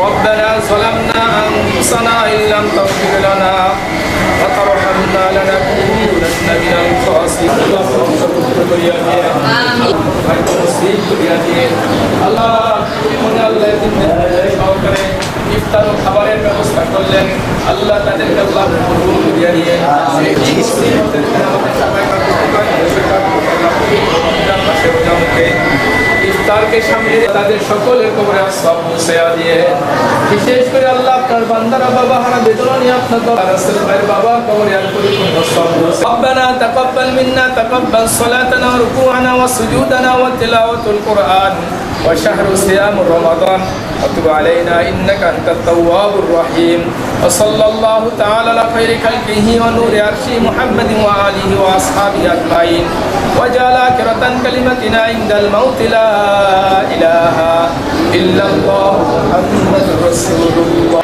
ربنا ظلمنا أنفسنا إن لم تغفر لنا وترحمنا لنكونن من الخاسرين আল্লাহ মনে আল্লাহ সহকারে ইফতার ও খাবারের ব্যবস্থা করলেন আল্লাহ তাদেরকে আল্লাহ কবুল করিয়া দিয়ে ইফতারকে সামনে রেখে তাদের সকলের কবরে সব মুছে দিয়ে বিশেষ করে আল্লাহ আপনার বান্দারা বাবা হারা বেদনা নিয়ে আপনার বাবা রাসেল ভাইয়ের বাবা কবরে আর পরিপূর্ণ সব মুছে ربنا تقبل منا تقبل صلاتنا وركوعنا وسجودنا وتلاوة القرآن وشهر صيام رمضان وتب علينا إنك أنت التواب الرحيم وصلى الله تعالى على خير خلقه ونور عرشه محمد وآله وأصحابه أجمعين وجعل آخرة كلمتنا عند الموت لا إله إلا الله محمد رسول الله